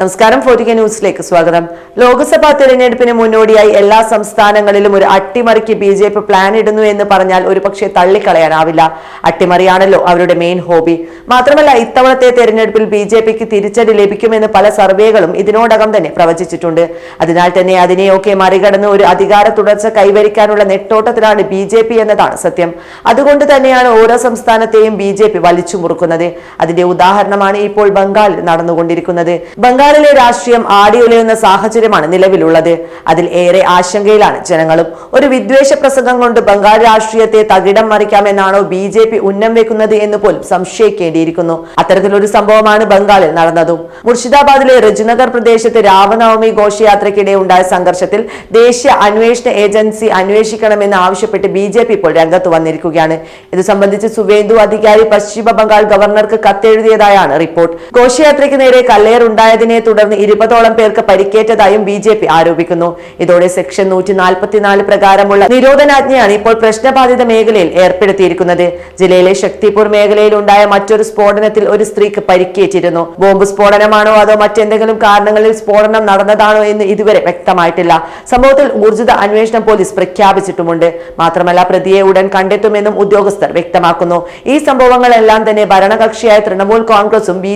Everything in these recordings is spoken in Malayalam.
നമസ്കാരം ഫോർട്ടിക്ക ന്യൂസിലേക്ക് സ്വാഗതം. ലോക്സഭാ തെരഞ്ഞെടുപ്പിന് മുന്നോടിയായി എല്ലാ സംസ്ഥാനങ്ങളിലും ഒരു അട്ടിമറിക്ക് ബി ജെ പി പ്ലാൻ ഇടുന്നു എന്ന് പറഞ്ഞാൽ ഒരുപക്ഷെ തള്ളിക്കളയാനാവില്ല. അട്ടിമറിയാണല്ലോ അവരുടെ മെയിൻ ഹോബി മാത്രമല്ല ഇത്തവണത്തെ തെരഞ്ഞെടുപ്പിൽ ബി ജെ പിക്ക് തിരിച്ചടി ലഭിക്കുമെന്ന് പല സർവേകളും ഇതിനോടകം തന്നെ പ്രവചിച്ചിട്ടുണ്ട്. അതിനാൽ തന്നെ അതിനെയൊക്കെ മറികടന്ന് ഒരു അധികാര തുടർച്ച കൈവരിക്കാനുള്ള നെട്ടോട്ടത്തിലാണ് ബി ജെ പി എന്നതാണ് സത്യം. അതുകൊണ്ട് തന്നെയാണ് ഓരോ സംസ്ഥാനത്തെയും ബി ജെ പി വലിച്ചു മുറുക്കുന്നത്. അതിന്റെ ഉദാഹരണമാണ് ഇപ്പോൾ ബംഗാളിൽ നടന്നുകൊണ്ടിരിക്കുന്നത്. ബംഗാളിലെ രാഷ്ട്രീയം ആടിയുലയുന്ന സാഹചര്യമാണ് നിലവിലുള്ളത്. അതിൽ ഏറെ ആശങ്കയിലാണ് ജനങ്ങളും. ഒരു വിദ്വേഷ പ്രസംഗം കൊണ്ട് ബംഗാൾ രാഷ്ട്രീയത്തെ തകിടം മറിക്കാമെന്നാണോ ബി ജെ പി ഉന്നം വെക്കുന്നത് എന്ന് പോലും സംശയിക്കേണ്ടിയിരിക്കുന്നു. അത്തരത്തിലൊരു സംഭവമാണ് ബംഗാളിൽ നടന്നതും. മുർഷിദാബാദിലെ റജുനഗർ പ്രദേശത്ത് രാമനവമി ഘോഷയാത്രയ്ക്കിടെ ഉണ്ടായ സംഘർഷത്തിൽ ദേശീയ അന്വേഷണ ഏജൻസി അന്വേഷിക്കണമെന്ന് ആവശ്യപ്പെട്ട് ബി ജെ പി ഇപ്പോൾ രംഗത്ത് വന്നിരിക്കുകയാണ്. ഇത് സംബന്ധിച്ച് സുവേന്ദു അധികാരി പശ്ചിമ ബംഗാൾ ഗവർണർക്ക് കത്തെഴുതിയതായാണ് റിപ്പോർട്ട്. ഘോഷയാത്രയ്ക്ക് നേരെ കല്ലേറുണ്ടായതിനെ തുടർന്ന് ഇരുപതോളം പേർക്ക് പരിക്കേറ്റതായും ബി ജെ പി ആരോപിക്കുന്നു. ഇതോടെ സെക്ഷൻ നൂറ്റി നാൽപ്പത്തിനാല് പ്രകാരമുള്ള നിരോധനാജ്ഞയാണ് ഇപ്പോൾ പ്രശ്നബാധിത മേഖലയിൽ ഏർപ്പെടുത്തിയിരിക്കുന്നത്. ജില്ലയിലെ ശക്തിപൂർ മേഖലയിൽ ഉണ്ടായ മറ്റൊരു സ്ഫോടനത്തിൽ ഒരു സ്ത്രീക്ക് പരിക്കേറ്റിരുന്നു. ബോംബ് സ്ഫോടനമാണോ അതോ മറ്റെന്തെങ്കിലും കാരണങ്ങളിൽ സ്ഫോടനം നടന്നതാണോ എന്ന് ഇതുവരെ വ്യക്തമായിട്ടില്ല. സംഭവത്തിൽ ഊർജിത അന്വേഷണം പോലീസ് പ്രഖ്യാപിച്ചിട്ടുമുണ്ട്. മാത്രമല്ല പ്രതിയെ ഉടൻ കണ്ടെത്തുമെന്നും ഉദ്യോഗസ്ഥർ വ്യക്തമാക്കുന്നു. ഈ സംഭവങ്ങളെല്ലാം തന്നെ ഭരണകക്ഷിയായ തൃണമൂൽ കോൺഗ്രസും ബി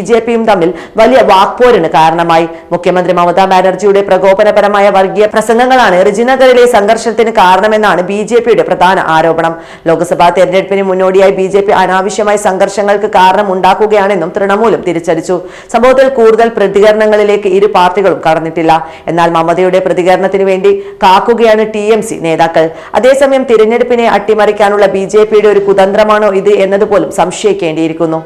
തമ്മിൽ വലിയ വാക്പോരിന് കാരണമായി. മുഖ്യമന്ത്രി മമതാ ബാനർജിയുടെ പ്രകോപനപരമായ വർഗീയ പ്രസംഗങ്ങളാണ് റിജിനഗറിലെ സംഘർഷത്തിന് കാരണമെന്നാണ് ബി ജെ പിയുടെ പ്രധാന ആരോപണം. ലോക്സഭാ തെരഞ്ഞെടുപ്പിന് മുന്നോടിയായി ബി ജെ പി അനാവശ്യമായ സംഘർഷങ്ങൾക്ക് കാരണം ഉണ്ടാക്കുകയാണെന്നും തൃണമൂലും തിരിച്ചടിച്ചു. സംഭവത്തിൽ കൂടുതൽ പ്രതികരണങ്ങളിലേക്ക് ഇരു പാർട്ടികളും കടന്നിട്ടില്ല. എന്നാൽ മമതയുടെ പ്രതികരണത്തിന് വേണ്ടി കാക്കുകയാണ് ടി എം സി നേതാക്കൾ. അതേസമയം തിരഞ്ഞെടുപ്പിനെ അട്ടിമറിക്കാനുള്ള ബി ജെ പിയുടെ ഒരു കുതന്ത്രമാണോ ഇത് എന്നതുപോലും സംശയിക്കേണ്ടിയിരിക്കുന്നു.